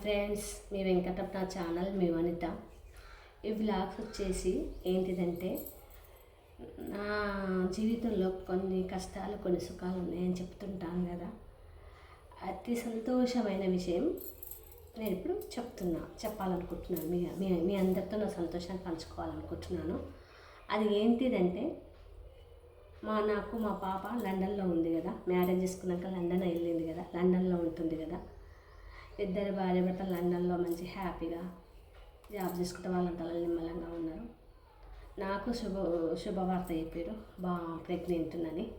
Friends మీ వెంకటప్ప నా channel మీ వనిత ఈ vlogs వచ్చేసి ఏంటిదంటే నా జీవితంలో కొన్ని కష్టాలు కొన్ని సుఖాలు ఉన్నాయని చెప్తుంటాను కదా. అతి సంతోషమైన విషయం నేను ఇప్పుడు చెప్తున్నా చెప్పాలనుకుంటున్నాను. మీ మీ మీ అందరితో నా సంతోషాన్ని పంచుకోవాలనుకుంటున్నాను. అది ఏంటిదంటే మా నాకు మా పాప లండన్లో ఉంది కదా. మ్యారేజ్ చేసుకున్నాక లండన్ వెళ్ళింది కదా. లండన్లో ఉంటుంది కదా. ఇద్దరు భార్య భర్తలు లండన్లో మంచి హ్యాపీగా జాబ్ చేసుకుంటే వాళ్ళంతా నిమ్మలంగా ఉన్నారు. నాకు శుభ శుభవార్త చెప్పారు. బా ప్రెగ్నెంట్ ఉన్నని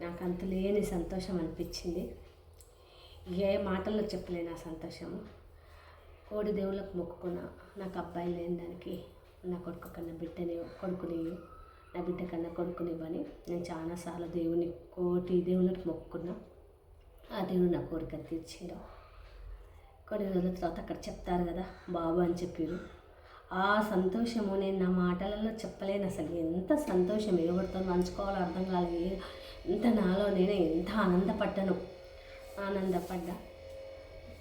నాకు అంత లేని సంతోషం అనిపించింది. ఏ మాటల్లో చెప్పలేను ఆ సంతోషము. కోడి దేవుళ్ళకు మొక్కుకున్న నాకు అబ్బాయి లేని దానికి నా కొడుకు కన్నా బిడ్డని కొడుకుని నా బిడ్డ కన్నా కొడుకునివ్వని నేను చాలాసార్లు దేవుని కోటి దేవుళ్ళకి మొక్కుకున్నా. ఆ దేవుడు నా కోరిక తీర్చిండు. కొన్ని రోజుల తర్వాత అక్కడ చెప్తారు కదా బాబు అని చెప్పారు ఆ సంతోషము నేను నా మాటలలో చెప్పలేను అసలు. ఎంత సంతోషం ఎవరితో పంచుకోవాలో అర్థం కాలేదు. ఎంత నాలో నేను ఎంత ఆనందపడ్డాను. ఆనందపడ్డా.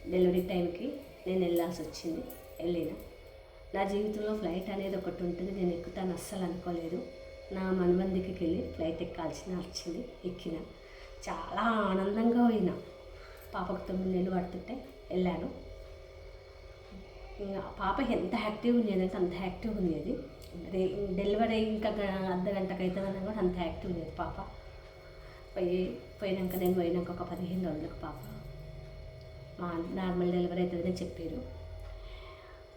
డెలివరీ టైంకి నేను వెళ్ళాల్సి వచ్చింది వెళ్ళిన. నా జీవితంలో ఫ్లైట్ అనేది ఒకటి ఉంటుంది నేను ఎక్కుతాను అస్సలు అనుకోలేదు. నా మనబందికి వెళ్ళి ఫ్లైట్ ఎక్కాల్సిన వచ్చింది ఎక్కిన. చాలా ఆనందంగా పోయినా. పాపకు తొమ్మిది నెలలు పడుతుంటే వెళ్ళాను. ఇంకా పాప ఎంత యాక్టివ్ ఉండేది అంత యాక్టివ్ ఉండేది రే డెలివరీ ఇంకా అర్ధ గంటకు అవుతుందని కూడా అంత యాక్టివ్ ఉండేది పాప. పోయి పోయినాక నేను పోయినాక ఒక పదిహేను రోజులకు పాప మా నార్మల్ డెలివరీ అవుతుందని చెప్పారు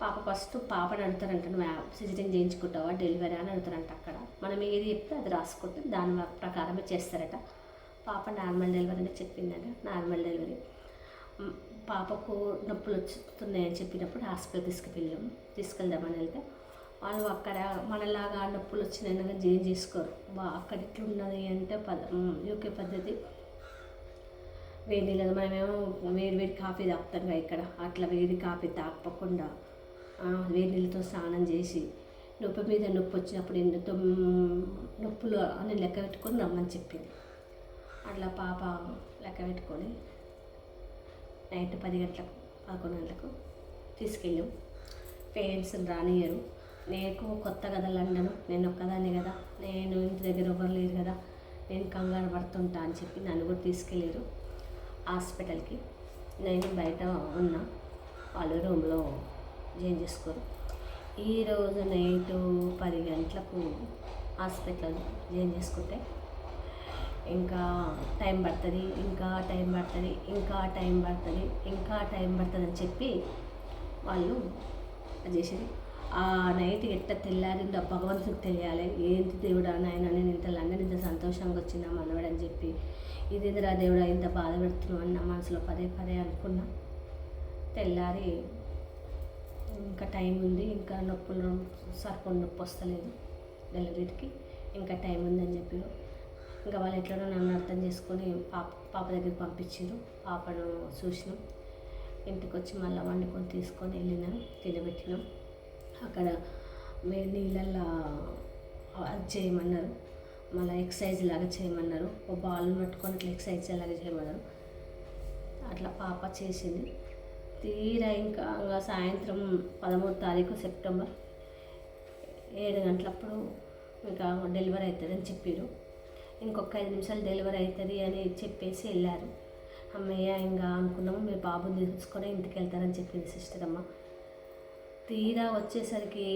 పాప ఫస్ట్ పాపని అడుగుతారంట నువ్వు సిజరింగ్ చేయించుకుంటావా డెలివరీ అని అడుగుతారంట అక్కడ. మనం ఏది చెప్తే అది రాసుకుంటే దాని ప్రకారమే చేస్తారట. పాప నార్మల్ డెలివరీ అని చెప్పిందట నార్మల్ డెలివరీ పాపకు నొప్పులు వస్తున్నాయని చెప్పినప్పుడు హాస్పిటల్ తీసుకువెళ్ళాం తీసుకెళ్దామని వెళ్తే వాళ్ళు అక్కడ మనలాగా నొప్పులు వచ్చినాయి జేం చేసుకోరు. బా అక్కడ ఇట్లున్నది అంటే పద యూకే పద్ధతి. వేడి నీళ్ళు మనమేమో వేడి వేడి కాఫీ తాగుతాం కదా ఇక్కడ. అట్లా వేడి కాఫీ తాగకుండా వేడి నీళ్ళతో స్నానం చేసి నొప్పి మీద నొప్పి వచ్చినప్పుడు ఎన్నో నొప్పులు అని లెక్క పెట్టుకొని రమ్మని చెప్పింది. అట్లా పాప లెక్క పెట్టుకొని నైట్ పది గంటలకు పదకొండు గంటలకు తీసుకెళ్ళాం. పేరెంట్స్ రానియరు నేను కొత్త కదా లండన్ నేను ఒక్కదాన్ని కదా నేను ఇంటి దగ్గర ఎవరు లేరు కదా నేను కంగారు పడుతుంటా అని చెప్పి నన్ను కూడా తీసుకెళ్ళారు హాస్పిటల్కి. నేను బయట ఉన్నా వాళ్ళు రూమ్లో జాయిన్ చేసుకోరు. ఈరోజు నైట్ పది గంటలకు హాస్పిటల్ జాయిన్ చేసుకుంటే ఇంకా టైం పడుతుంది ఇంకా టైం పడుతుంది ఇంకా టైం పడుతుంది ఇంకా టైం పడుతుంది అని చెప్పి వాళ్ళు అది చేసేది. ఆ నైట్ ఎట్ట తెల్లారిందో భగవంతుడికి తెలియాలి. ఏంటి దేవుడా నాయన నేను ఇంత లండన్ ఇంత సంతోషంగా వచ్చినా మనవాడని అని చెప్పి ఇదేదిరా దేవుడా ఇంత బాధ పెడుతున్నావు అని నా మనసులో పదే పదే అనుకున్నా. తెల్లారి ఇంకా టైం ఉంది ఇంకా నొప్పులు సర్పం నొప్పి వస్తలేదు. డెలివరీకి ఇంకా టైం ఉందని చెప్పారు. ఇంకా వాళ్ళు ఎట్లనో నన్ను అర్థం చేసుకొని పాప పాప దగ్గరికి పంపించారు పాపను చూసినాం. ఇంటికి వచ్చి మళ్ళీ వండుకొని తీసుకొని వెళ్ళినాం తినబెట్టినాం. అక్కడ వేడి నీళ్ళల్లో అది చేయమన్నారు. మళ్ళీ ఎక్సర్సైజ్ లాగా చేయమన్నారు. ఓ బాల్ పట్టుకొని అట్లా ఎక్సర్సైజ్ లాగా చేయమన్నారు. అట్లా పాప చేసింది. తీరా ఇంకా ఇంకా సాయంత్రం పదమూడు తారీఖు సెప్టెంబర్. ఏడు గంటలప్పుడు ఇంకా డెలివరీ అవుతుందని చెప్పారు ఇంకొక ఐదు నిమిషాలు డెలివరీ అవుతుంది అని చెప్పేసి వెళ్ళారు. అమ్మయ్య ఇంకా అనుకున్నాము మీరు బాబుని తీసుకొని ఇంటికి వెళ్తారని చెప్పింది సిస్టర్ అమ్మ. తీరా వచ్చేసరికి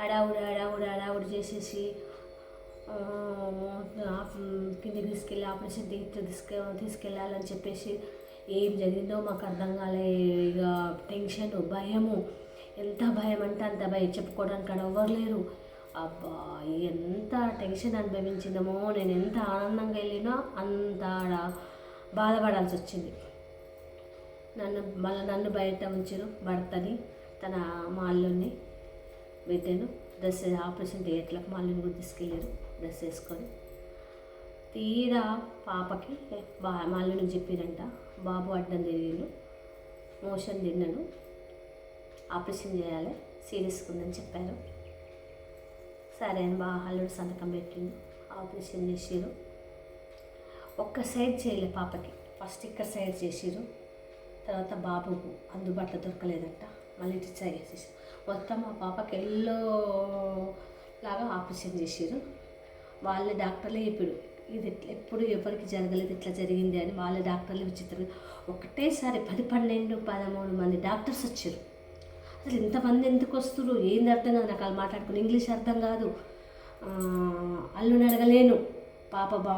హడావుడి హడావుడి హడావుడి చేసేసి ఆ, కిందికి తీసుకెళ్ళి ఆపరేషన్ థియేటర్ తీసుకె తీసుకెళ్ళాలని చెప్పేసి ఏం జరిగిందో మాకు అర్థం కాలే. ఇక టెన్షన్ భయము. ఎంత భయం అంటే అంత భయం. చెప్పుకోవడానికి అక్కడ ఎవ్వరు లేరు. అబ్బా ఎంత టెన్షన్ అనుభవించిందమో నేను ఎంత ఆనందంగా వెళ్ళినా అంత బాధపడాల్సి వచ్చింది. నన్ను మళ్ళీ నన్ను బయట ఉంచారు భర్తని తన మాల్లోని బిడ్డను. డ్రెస్ ఆపరేషన్ థియేటర్లకు మాల్ని కూడా తీసుకెళ్ళారు డ్రెస్ వేసుకొని. తీరా పాపకి బా మాల్ని చెప్పిరంట బాబు అడ్డం తిరిగిండు మోషన్ తిన్నాడు. ఆపరేషన్ చేయాలి సీరియస్గా ఉందని చెప్పారు. సరే అని బాగా అల్లుడు సంతకం పెట్టిండు. ఆపరేషన్ చేసిరు ఒక్క సైడ్ చేయలే పాపకి. ఫస్ట్ ఇక్కడ సైడ్ చేసిరు తర్వాత బాబుకు అందుబాటులో దొరకలేదంట. మళ్ళీ డిశ్చార్జ్ చేసేసి. మొత్తం మా పాపకి ఎల్లో లాగా ఆపరేషన్ చేసారు వాళ్ళ డాక్టర్లే చెప్పారు ఇది ఎప్పుడు ఎవరికి జరగలేదు ఇట్లా జరిగింది అని వాళ్ళ డాక్టర్లు విచిత్రంగా. ఒకటేసారి పది పన్నెండు పదమూడు మంది డాక్టర్స్ వచ్చారు అసలు ఇంతమంది ఎందుకు వస్తున్నారు ఏంది అర్థం కాదు నాకు వాళ్ళు మాట్లాడుకుని. ఇంగ్లీష్ అర్థం కాదు. అల్లుని అడగలేను. పాప బా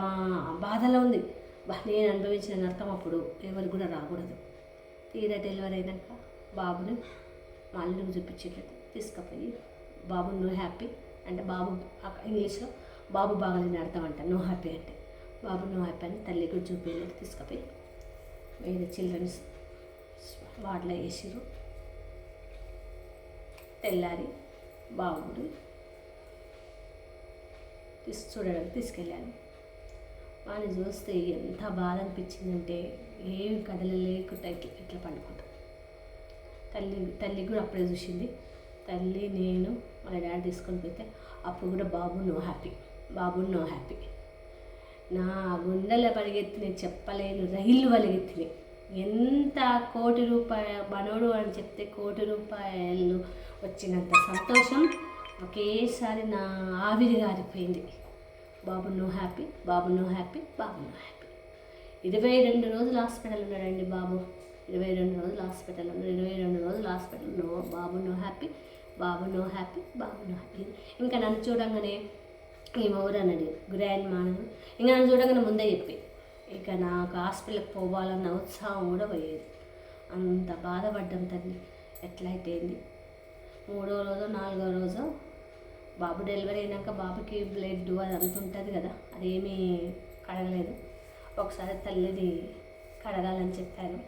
బాధలో ఉంది. బా నేను అనుభవించిన నరకం అప్పుడు ఎవరికి కూడా రాకూడదు. తీరా డెలివరీ అయినాక బాబుని మా అల్లుడికి చూపించేటట్టు తీసుకుపోయి బాబు నో హ్యాపీ అంటే బాబు ఇంగ్లీష్లో బాబు బాగాలేని అర్థం అంట. నో హ్యాపీ అంటే. బాబు నో హ్యాపీ అని తల్లి కూడా చూపించలేదు తీసుకుపోయి వేరే చిల్డ్రన్స్ వార్డులో వేసిరు తెల్లారి బాబుడు తీసు చూడడానికి తీసుకెళ్ళాను. వాడిని చూస్తే ఎంత బాధ అనిపించిందంటే ఏం కదలలేకుండా ఇట్లా ఇట్లా పండుకుంటాం. తల్లి తల్లి కూడా అప్పుడే చూసింది. తల్లి నేను మా డాడీ తీసుకొని పోతే అప్పుడు కూడా బాబు నో హ్యాపీ. బాబు నో హ్యాపీ. నా గుండెల పరిగెత్తినాయి చెప్పలేను రైళ్ళు పరిగెత్తినాయి ఎంత కోటి రూపాయ మనోడు అని చెప్తే కోటి రూపాయలు వచ్చినంత సంతోషం. ఒకేసారి నా ఆవిరి గారిపోయింది బాబు నో హ్యాపీ బాబు నో హ్యాపీ బాబు నో హ్యాపీ. ఇరవై రెండు రోజులు హాస్పిటల్ ఉన్నాడండి బాబు. ఇరవై రెండు రోజులు హాస్పిటల్ ఉన్నాడు. ఇరవై రెండు రోజులు హాస్పిటల్ నో బాబు నో హ్యాపీ బాబు నో హ్యాపీ బాబు నో హ్యాపీ. ఇంకా నన్ను చూడంగానే ఏమవురన్నది గ్రాండ్ మానవు. ఇంకా నన్ను చూడగానే ముందే చెప్పి. ఇక నాకు హాస్పిటల్కి పోవాలన్న ఉత్సాహం కూడా పోయేది. అంత బాధపడ్డాం తల్లి. ఎట్లయితే మూడో రోజు నాలుగో రోజు బాబు డెలివరీ అయినాక బాబుకి బ్లడ్ అది అంత ఉంటుంది కదా అదేమీ కడగలేదు. ఒకసారి తల్లిది కడగాలని చెప్పాను.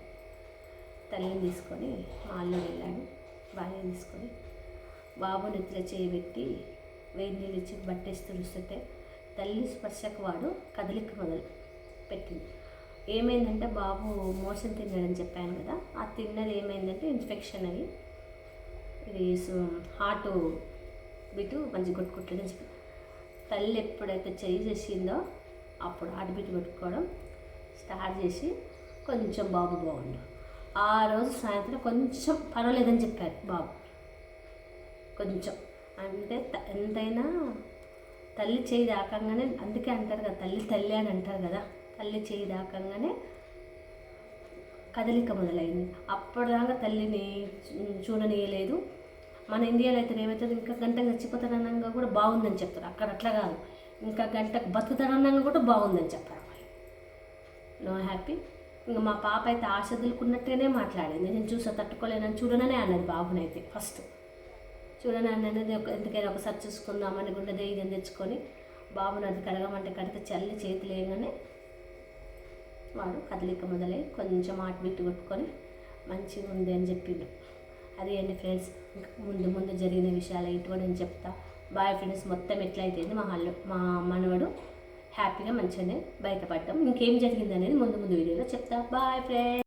తల్లిని తీసుకొని మా వెళ్ళాను వెళ్ళాడు తీసుకొని. బాబు నెత్తిలో చేయి పెట్టి వేడి నీళ్ళు ఇచ్చి బట్టేసి తుడుస్తుంటే తల్లి స్పర్శకు వాడు కదలిక మొదలు పెట్టింది. ఏమైందంటే బాబు మోసం తిన్నాడని చెప్పాను కదా ఆ తిన్నది ఏమైందంటే ఇన్ఫెక్షన్ అయ్యి ఇది హార్ట్ బిటు మంచి అని చెప్పి. తల్లి ఎప్పుడైతే చెయ్యి చేసిందో అప్పుడు హార్ట్ బీట్ కొట్టుకోవడం స్టార్ట్ చేసి కొంచెం బాబు బాగుండు. ఆ రోజు సాయంత్రం కొంచెం పర్వాలేదని చెప్పారు బాబు. కొంచెం అంటే ఎంతైనా తల్లి చేయి దాకంగానే అందుకే అంటారు కదా తల్లి తల్లి అని అంటారు కదా తల్లి చేయి దాకంగానే కదలిక మొదలైంది. అప్పటిదాకా తల్లిని చూ- చూడనీయలేదు. మన ఇండియాలో అయితే ఏమవుతుంది ఇంకా గంట చచ్చిపోతారనంగా కూడా బాగుందని చెప్తారు. అక్కడ అట్లా కాదు. ఇంకా గంట బతుకుతారనంగా కూడా బాగుందని చెప్పారు నో హ్యాపీ? ఇంకా మా పాప అయితే ఆశ వదులుకున్నట్టుగానే మాట్లాడింది. నేను చూసా తట్టుకోలేనని చూడననే అన్నది బాబునైతే ఫస్ట్. చూడని అన్నది ఒక ఎందుకైనా ఒకసారి చూసుకుందామని గుండె ధైర్యం తెచ్చుకొని బాబుని అది కడగమంటే కడితే చల్లి చేతులు వేయగానే వాడు కదలిక మొదలై కొంచెం ఆటు బిట్టు కొట్టుకొని మంచిగా ఉంది అని చెప్పిండు. అది అండి ఫ్రెండ్స్ ముందు ముందు జరిగిన విషయాలు ఇటు నేను చెప్తా. బాయ్ ఫ్రెండ్స్ మొత్తం ఎట్లయితే మా హల్లు మా మనవడు హ్యాపీగా మంచిగానే బయటపడ్డాం. ఇంకేం జరిగింది అనేది ముందు ముందు వీడియోలో చెప్తా. Bye friends